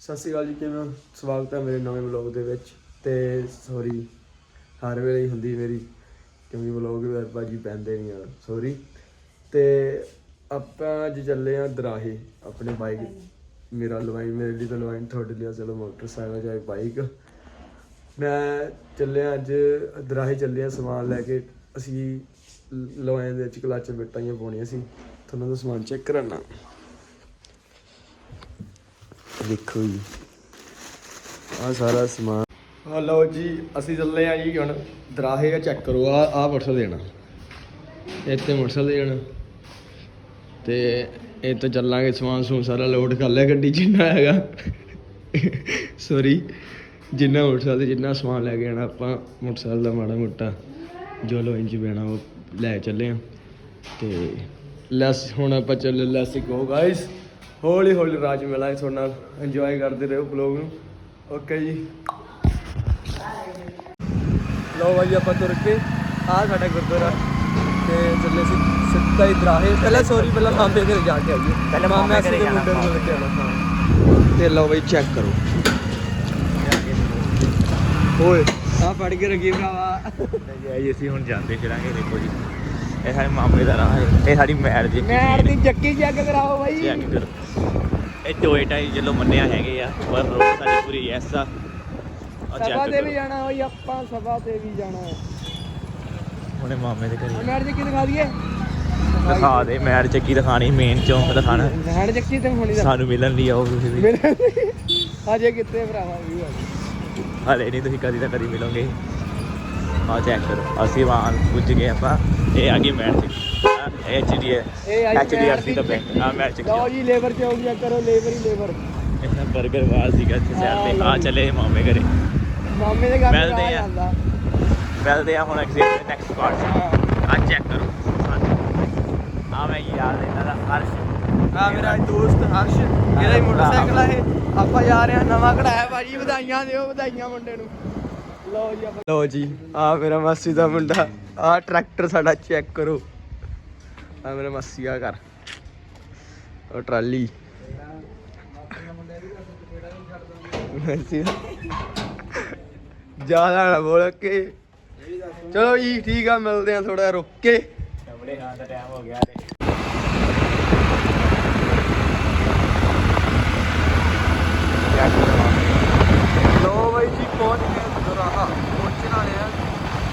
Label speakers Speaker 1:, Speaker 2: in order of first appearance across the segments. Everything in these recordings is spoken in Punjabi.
Speaker 1: ਸਤਿ ਸ਼੍ਰੀ ਅਕਾਲ ਜੀ ਕਿਵੇਂ ਹੋ? ਸਵਾਗਤ ਹੈ ਮੇਰੇ ਨਵੇਂ ਵਲੌਗ ਦੇ ਵਿੱਚ। ਤੇ ਸੌਰੀ ਹਰ ਵੇਲੇ ਹੀ ਹੁੰਦੀ ਮੇਰੀ ਕਿਉਂਕਿ ਵਲੌਗ ਬਾਜੀ ਪੈਂਦੇ ਨਹੀਂ ਆ ਸੌਰੀ ਤੇ ਆਪਾਂ ਅੱਜ ਚੱਲੇ ਆ ਦਰਾਹੇ ਆਪਣੇ ਬਾਈਕ ਮੇਰਾ ਲਵਾਈ ਮੇਰੇ ਲਈ ਤਾਂ ਲਵਾਈ ਤੁਹਾਡੇ ਲਈ ਚਲੋ ਮੋਟਰਸਾਈਕਲ ਜਾਂ ਬਾਈਕ ਮੈਂ ਚੱਲਿਆ ਅੱਜ ਦਰਾਹੇ ਚੱਲੇ ਆ ਸਮਾਨ ਲੈ ਕੇ। ਅਸੀਂ ਲਵਾਈ ਦੇ ਵਿੱਚ ਕਲੱਚ ਬਿਟਾਈਆਂ ਪਾਉਣੀਆਂ ਸੀ। ਤੁਹਾਨੂੰ ਦਾ ਸਮਾਨ ਚੈੱਕ ਕਰਾਣਾ ਦੇਖੋ ਜੀ। ਆ ਸਾਰਾ ਸਮਾਨ। ਆ ਲਓ ਜੀ, ਅਸੀਂ ਚੱਲੇ ਆ ਜੀ ਹੁਣ। ਦਰਾਹੇ ਆ ਚੈੱਕ ਕਰੋ। ਆ ਆ ਮੋਟਰਸਾਈਕਲ ਦੇਣਾ। ਇੱਥੇ ਮੋਟਰਸਾਈਕਲ ਦੇਣਾ ਤੇ ਇਹ ਤਾਂ ਚੱਲਾਂਗੇ, ਸਮਾਨ ਸਮੂਨ ਸਾਰਾ ਲੋਡ ਕਰ ਲਿਆ ਗੱਡੀ 'ਚ, ਜਿੰਨਾ ਹੈਗਾ। ਸੌਰੀ ਜਿੰਨਾ ਮੋਟਰਸਾਈਕਲ ਜਿੰਨਾ ਸਮਾਨ ਲੈ ਕੇ ਆਣਾ ਆਪਾਂ ਮੋਟਰਸਾਈਕਲ ਦਾ ਮਾੜਾ ਮੋਟਾ ਜੋ ਲੋ ਇੰਚ ਪੈਣਾ, ਉਹ ਲੈ ਚੱਲੇ ਆ। ਤੇ ਲੈਸ ਹੁਣ ਆਪਾਂ ਚੱਲੇ ਲੈਸ ਗੋ ਗਾਇਸ ਹੌਲੀ ਹੌਲੀ ਰਾਜ ਮਿਲਾਂਗੇ ਤੁਹਾਡੇ ਨਾਲ ਇੰਜੋਏ ਕਰਦੇ ਰਹੋ ਬਲੌਗ ਨੂੰ। ਓਕੇ ਜੀ। ਲਓ ਭਾਈ ਆਪਾਂ ਤੁਰ ਕੇ ਆ ਸਾਡਾ ਗੁਰਦੁਆਰਾ। ਤੇ ਚੱਲੇ ਸੀ ਸਿੱਧਾ ਹੀ ਦਰਾਹੇ। ਪਹਿਲਾਂ ਸੌਰੀ ਪਹਿਲਾਂ ਮਾਮੇ ਘਰੇ ਜਾ ਕੇ ਆਈਏ।
Speaker 2: ਪਹਿਲਾਂ
Speaker 1: ਮਾਮੇ
Speaker 2: ਘਰੇ ਜਾਣਾ,
Speaker 1: ਮੁੰਡੇ ਨੂੰ ਕੇ ਤੇ ਲਓ ਭਾਈ ਚੈੱਕ ਕਰੋ। ਓਏ। ਆ ਫੜ ਕੇ ਰੱਖੀ ਭਰਾਵਾ।
Speaker 2: ਜੀ ਅਸੀਂ ਹੁਣ ਜਾਂਦੇ ਫਿਰਾਂਗੇ ਦੇਖੋ ਜੀ। ਇਹ ਸਾਡੇ ਮਾਮੇ ਦਾ ਹੈ। ਇਹ ਸਾਡੀ ਮੈਰ ਜੀ
Speaker 1: ਮੈਂ ਦੀ ਜੱਕੀ ਚੈੱਕ ਕਰਾਓ ਭਾਈ
Speaker 2: ਚੈੱਕ ਕਰੋ ਇਹ ਟੋਇਟਾ ਹੀ ਚਲੋ ਮੰਨਿਆ ਹੈਗੇ ਆ ਪਰ ਰੋਡ ਸਾਡੀ ਪੂਰੀ ਐਸ ਆ।
Speaker 1: ਸਭਾ
Speaker 2: ਚੈੱਕ
Speaker 1: ਤੇ ਵੀ ਜਾਣਾ ਹੋਈ ਆਪਾਂ ਸਭਾ ਤੇ ਵੀ ਜਾਣਾ। ਹੈ
Speaker 2: ਹੁਣੇ ਮਾਮੇ ਦੇ ਘਰੇ।
Speaker 1: ਮੈਡ ਜੱਕੀ ਦਿਖਾ ਦਈਏ?
Speaker 2: ਦਿਖਾ ਦੇ ਮੈਰ ਚੱਕੀ ਦਿਖਾਣੀ ਮੇਨ ਚੌਂਕ ਦਿਖਾਣਾ।
Speaker 1: ਮੈਡ ਜੱਕੀ ਤੇ ਹੋਣੀ ਦਾ।
Speaker 2: ਸਾਨੂੰ ਮਿਲਣ ਲਈ ਆਓ ਤੁਸੀਂ ਵੀ।
Speaker 1: ਮੇਰੇ ਹਜੇ ਕਿੱਥੇ ਭਰਾਵਾ ਵੀ
Speaker 2: ਹਲੇ ਨਹੀਂ ਤੁਸੀਂ ਕਦੀ ਤਾਂ ਕਦੀ ਮਿਲੋਗੇ। ਆ ਚੈੱਕ ਕਰੋ। ਅਸੀਂ ਵਾਂ ਪੁੱਜ ਗਏ ਆਪਾਂ। ਇਹ ਆ ਗਈ ਮੈਰ ਚੱਕੀ H D H D R C
Speaker 1: ਮੈਰ
Speaker 2: ਦਾ ਬੈਂਕ ਆ ਮੈਰ ਚੱਕੀ
Speaker 1: ਲਓ ਜੀ ਲੇਬਰ ਚ ਹੋ ਗਿਆ ਕਰੋ ਲੇਬਰ ਹੀ ਲੇਬਰ।
Speaker 2: ਇਹਨਾਂ 버ਗਰ ਵਾਲ ਸੀਗਾ ਇੱਥੇ ਸਾਈਡ ਤੇ। ਆ ਚੱਲੇ ਮਾਮੇ ਘਰੇ।
Speaker 1: ਮਾਮੇ ਦੇ ਘਰ
Speaker 2: ਮਿਲਦੇ
Speaker 1: ਆ।
Speaker 2: ਆ। ਮਿਲਦੇ ਆ ਹੁਣ ਐਗਜ਼ੈਕਟ ਨੈਕਸਟ ਪਾਰਟ ਆ ਚੈੱਕ ਕਰੋ। ਆ ਮੈਂ ਯਾਰ ਇਹਨਾਂ ਦਾ ਹਰਸ਼।
Speaker 1: ਆ ਮੇਰਾ ਦੋਸਤ ਹਰਸ਼ ਇਹਦਾ ਹੀ ਮੋਟਰਸਾਈਕਲ ਆ ਇਹ। ਆਪਾਂ ਜਾ ਰਹੇ ਹਾਂ ਨਵਾਂ ਕਢਾਇਆ ਭਾਜੀ ਵਧਾਈਆਂ ਦਿਓ ਵਧਾਈਆਂ ਮੁੰਡੇ ਨੂੰ। ਲਓ ਜੀ, ਆਪਾਂ ਲਓ ਜੀ, ਆ ਮੇਰਾ ਮਾਸੀ ਦਾ ਮੁੰਡਾ। ਆ ਟਰੈਕਟਰ ਸਾਡਾ ਚੈੱਕ ਕਰੋ। ਆ ਮੇਰਾ ਮਾਸੀ, ਆ ਘਰ ਉਹ ਟਰਾਲੀ। ਦਾ। ਜ਼ਿਆਦਾ ਨਾ ਬੋਲ ਕੇ। ਚਲੋ ਜੀ, ਠੀਕ ਆ, ਮਿਲਦੇ ਆ ਥੋੜਾ ਰੁੱਕ ਕੇ।
Speaker 2: ਕਮਰੇ ਖਾਣ ਦਾ ਟਾਈਮ ਹੋ ਗਿਆ ਤੇ
Speaker 1: ਲੋ ਬਾਈ ਜੀ ਪਹੁੰਚ ਗਏ ਦੁਰਾਹਾ ਪਹੁੰਚਣ ਵਾਲੇ ਆ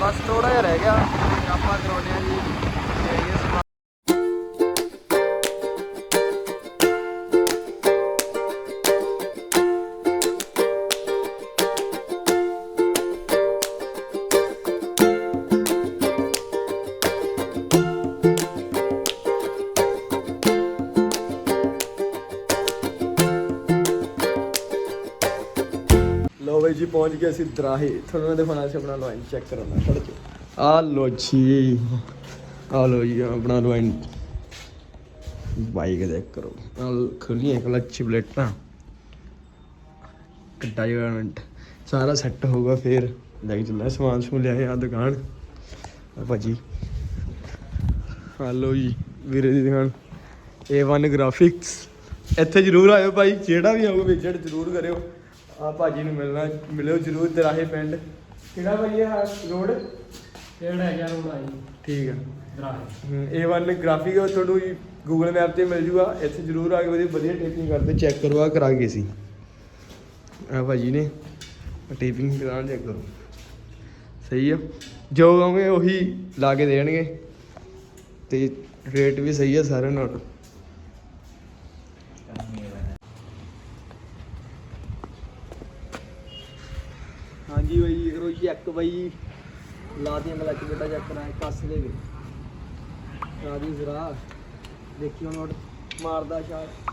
Speaker 1: ਬਸ ਥੋੜਾ ਜਿਹਾ ਰਹਿ ਗਿਆ। ਤੇ ਆਪਾਂ ਕਰਾਉਣੇ ਆ ਜੀ। ਲੋ ਬਾਈ ਜੀ, ਪਹੁੰਚ ਗਏ ਅਸੀਂ ਦਰਾਹੇ। ਤੁਹਾਨੂੰ ਮੈਂ ਦਿਖਾਉਣਾ ਸੀ ਆਪਣਾ ਲਾਈਨ ਚੈੱਕ ਕਰਾਉਣਾ। ਫੜ ਕੇ ਆ ਲੋ ਜੀ। ਆ ਲੋ ਜੀ ਆਪਣਾ ਲਾਈਨ ਬਾਈਕ ਦੇਖ ਕਰੋ। ਨਾਲ ਖੁੱਲੀਆਂ ਕਲੱਚ ਪਲੇਟਾਂ ਡਾਇਵਰਮੈਂਟ ਸਾਰਾ ਸੈੱਟ ਹੋਊਗਾ ਫੇਰ। ਲੈ ਚੱਲਣਾ ਸਮਾਨ ਸਮੂਨ ਲਿਆਏ ਆ ਦੁਕਾਨ। ਆ ਭਾਜੀ। ਜੀ, ਵੀਰੇ ਦੀ ਦੁਕਾਨ। A1 ਗ੍ਰਾਫਿਕਸ ਇੱਥੇ ਜਰੂਰ ਆਇਓ ਭਾਈ, ਜਿਹੜਾ ਵੀ ਆਊਗਾ ਵਿਜ਼ਿਟ ਜਰੂਰ ਕਰਿਓ। ਆ ਭਾਜੀ ਨੂੰ ਮਿਲਣਾ, ਮਿਲਿਓ ਜਰੂਰ ਦਰਾਹੇ ਪਿੰਡ। ਕਿਹੜਾ ਭਾਈ ਇਹ ਰੋਡ ਠੀਕ ਆ।
Speaker 3: ਦਰਾਹੇ
Speaker 1: A1 ਗ੍ਰਾਫਿਕ ਤੁਹਾਨੂੰ ਗੂਗਲ ਮੈਪ ਤੇ ਮਿਲ ਜੂਗਾ। ਇੱਥੇ ਜਰੂਰ ਆ ਕੇ ਵਧੀਆ ਵਧੀਆ ਟੇਪਿੰਗ ਕਰਦੇ ਚੈੱਕ ਕਰੋ ਆ ਕਰਾ ਗਏ ਸੀ। ਆ ਭਾਜੀ ਨੇ ਟੇਪਿੰਗ ਕਰਾਉਣ ਚੈੱਕ ਕਰੋ। ਸਹੀ ਆ। ਜੋ ਕਹੋਗੇ ਉਹੀ ਲਾ ਕੇ ਦੇਣਗੇ। ਤੇ ਰੇਟ ਵੀ ਸਹੀ ਆ ਸਾਰਿਆਂ ਨਾਲ। ਹਾਂਜੀ ਬਾਈ ਕਰੋ ਚੈੱਕ ਬਾਈ ਲਾ ਦੀਆਂ ਕਲੱਚ ਬੇਟਾ ਚੈੱਕ ਕਰਾਂ ਕੱਸ ਦੇ ਵੀ। ਰਾਜੀ ਜ਼ਰਾ ਦੇਖਿਓ ਨੋਟ ਮਾਰਦਾ ਸ਼ਾਟ।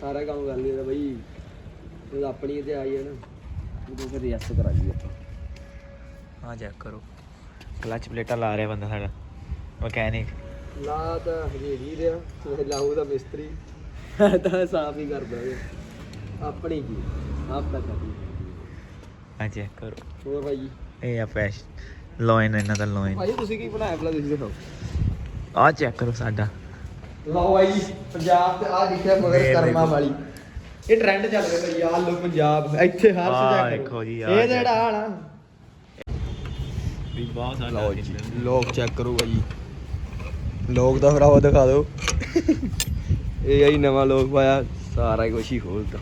Speaker 1: ਸਾਰਾ ਕੰਮ ਕਰ ਲਿਆ ਬਾਈ ਇਹ ਆਪਣੀ ਤੇ ਆਈ ਹੈ ਨਾ ਉਹ ਫਿਰ ਯੈਸ ਕਰਾ ਲਈ ਆਪਾਂ।
Speaker 2: ਆ ਚੈੱਕ ਕਰੋ। ਕਲਚ ਪਲੇਟਾਂ ਲਾ ਰਿਹਾ ਬੰਦਾ ਸਾਡਾ। ਮਕੈਨਿਕ
Speaker 1: ਲਾ ਤਾਂ ਹਜੇ ਹੀ ਰਿਹਾ ਤੇ ਲਾਊ ਦਾ ਮਿਸਤਰੀ। ਤਾਂ ਸਾਫ਼ ਹੀ ਕਰਦਾ ਆਪਣੀ ਕੀ ਆਪ ਤਾਂ ਕਰਦੀ
Speaker 2: ਆ ਚੈੱਕ ਕਰੋ।
Speaker 1: ਹੋਰ ਭਾਈ?
Speaker 2: ਇਹ ਆ ਪੈਸ਼ ਲੋਇਨ ਇਹਨਾਂ ਦਾ ਲੋਇਨ
Speaker 1: ਭਾਈ ਤੁਸੀਂ ਕੀ ਬਣਾਇਆ ਪਹਿਲਾਂ ਤੁਸੀਂ ਦਿਖਾਓ
Speaker 2: ਆ ਚੈੱਕ ਕਰੋ ਸਾਡਾ।
Speaker 1: ਲਓ ਆਈ ਪੰਜਾਬ ਤੇ ਆ ਲਿਖਿਆ ਮਗਰ ਕਰਮਾ
Speaker 2: ਦੇਖੋ।
Speaker 1: ਵਾਲੀ। ਇਹ ਟ੍ਰੈਂਡ ਚੱਲ ਰਿਹਾ ਭਾਈ ਆ ਲੋ ਪੰਜਾਬ। ਇੱਥੇ ਹਰ ਸਜਾ
Speaker 2: ਦੇਖੋ ਜੀ, ਆਹ
Speaker 1: ਇਹ ਜਿਹੜਾ ਹਾਲ ਆ
Speaker 2: ਵੀ ਬਹੁਤ ਸਾਰਾ
Speaker 1: ਲਓ ਜੀ ਲੋਕ ਚੈੱਕ ਕਰੋ ਭਾਈ। ਲੋਕ ਦਾ ਭਰਾਵਾ ਦਿਖਾ ਦਿਓ। ਇਹ ਆਈ ਨਵਾਂ ਲੋਕ ਪਾਇਆ ਸਾਰਾ ਕੁਛ ਹੀ ਖੋਲਤਾ।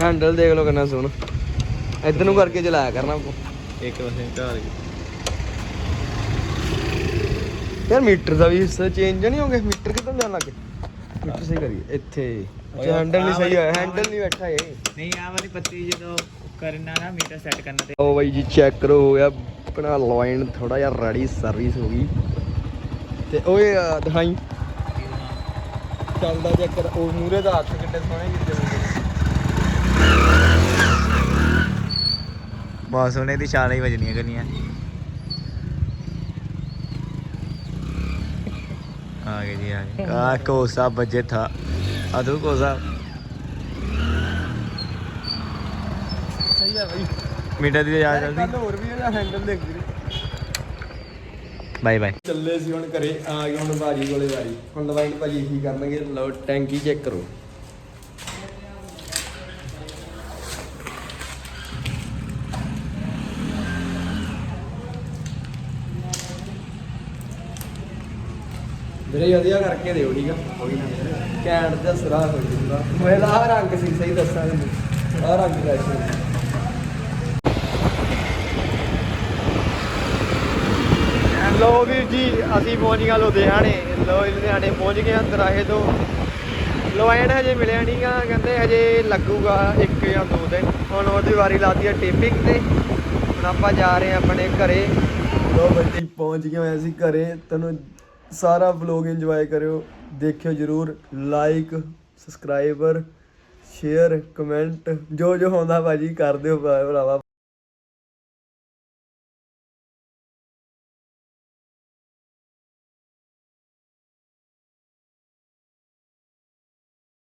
Speaker 1: ਹੈਂਡਲ ਦੇਖ ਲਓ ਕਿੰਨਾ ਸੋਹਣਾ। ਇੱਧਰ ਨੂੰ ਕਰਕੇ ਚਲਾਇਆ ਕਰਨਾ
Speaker 2: ਇੱਕ ਪਾਸੇ ਢਾਲ
Speaker 1: ਯਾਰ ਮੀਟਰ ਦਾ ਵੀ ਹਿੱਸਾ ਚੇਂਜ ਨਹੀਂ ਹੋ ਗਿਆ। ਮੀਟਰ ਕਿੱਦਾਂ ਜਾਣ ਲੱਗੇ ਮੀਟਰ ਸਹੀ ਕਰੀਏ। ਇੱਥੇ। ਅੱਛਾ ਹੈਂਡਲ ਨਹੀਂ ਸਹੀ ਹੋਇਆ। ਹੈਂਡਲ ਨਹੀਂ ਬੈਠਾ ਇਹ।
Speaker 2: ਨਹੀਂ ਆ ਵਾਲੀ ਪੱਤੀ ਜਦੋਂ ਕਰਨਾ ਨਾ ਮੀਟਰ ਸੈੱਟ ਕਰਨਾ ਤੇ।
Speaker 1: ਉਹ ਬਾਈ ਜੀ ਚੈੱਕ ਕਰੋ। ਹੋ ਗਿਆ ਆਪਣਾ ਲੋਇਨ ਥੋੜਾ ਜਿਹਾ ਰੈਡੀ ਸਰਵਿਸ ਹੋ ਗਈ। ਤੇ ਓਏ ਦਿਖਾਈ। ਚੱਲਦਾ ਚੈੱਕ ਕਰ। ਉਹ ਮੂਰੇ ਦਾ ਹੱਥ ਕਿੱਡੇ ਸੋਹਣੇ ਕੀਤੇ
Speaker 2: ਬਸ ਉਹਨੇ ਦੀ ਛਾਲਾਂ ਹੀ ਵਜਣੀਆਂ ਕਰਨੀਆਂ। ਆ ਗਏ ਜੀ ਆ ਗਏ। ਕਾ ਕੋਸਾ ਬੱਜੇ ਥਾ। ਅਦੂ ਕੋਸਾ।
Speaker 1: ਸਹੀ ਆ ਬਾਈ।
Speaker 2: ਮੀਟਰ ਦੀ ਜਾ ਜਲਦੀ
Speaker 1: ਹੋਰ ਵੀ ਇਹਦਾ ਹੈਂਡਲ ਦੇਖ ਵੀਰੇ
Speaker 2: ਬਾਏ ਬਾਏ।
Speaker 1: ਚੱਲੇ ਸੀ ਹੁਣ ਘਰੇ ਆ ਗਏ ਹੁਣ ਬਾਜੀ ਕੋਲੇ ਵਾਰੀ। ਹੁਣ ਲਵਾਈਨ ਭਾਜੀ ਕੀ ਕਰਨਗੇ? ਲਓ ਟੈਂਕੀ ਚੈੱਕ ਕਰੋ। ਵੀਰੇ ਵਧੀਆ ਕਰਕੇ ਦਿਓ ਠੀਕ ਆ? ਕੋਈ ਨਾ ਕੈਂਟ ਦਾ ਸਰਾ ਹੋ ਜੂਗਾ। ਮੇਰਾ ਆਹ ਰੰਗ ਸੀ ਸਹੀ ਦੱਸਾਂ ਤੈਨੂੰ। ਆਹ ਰੰਗ ਦਾ ਸੀ। ਲੋ ਵੀਰ ਜੀ ਅਸੀਂ ਪਹੁੰਚ ਗਏ ਲੁਧਿਆਣੇ। ਲੋ ਲੁਧਿਆਣੇ ਪਹੁੰਚ ਗਏ ਹਾਂ ਦਰਾਹੇ ਤੋਂ। ਲੋਇਨ ਹਜੇ ਮਿਲਿਆ ਨਹੀਂਗਾ ਕਹਿੰਦੇ ਹਜੇ ਲੱਗੂਗਾ ਇੱਕ ਜਾਂ ਦੋ ਦਿਨ। ਹੁਣ ਉਹਦੀ ਵਾਰੀ ਲਾਤੀ ਹੈ ਟੇਪਿੰਗ ਤੇ। ਹੁਣ ਆਪਾਂ ਜਾ ਰਹੇ ਹਾਂ ਆਪਣੇ ਘਰੇ। ਲੋ ਬੱਚੀ ਪਹੁੰਚ ਗਏ ਹੋਏ ਅਸੀਂ ਘਰੇ। ਤੁਹਾਨੂੰ ਸਾਰਾ ਵਲੌਗ ਇੰਜੋਏ ਕਰਿਓ। ਦੇਖਿਓ ਜਰੂਰ ਲਾਈਕ ਸਬਸਕ੍ਰਾਈਬਰ ਸ਼ੇਅਰ ਕਮੈਂਟ ਜੋ ਜੋ ਹੁੰਦਾ ਭਾਜੀ, ਕਰ ਦਿਓ ਭਰਾਵਾ।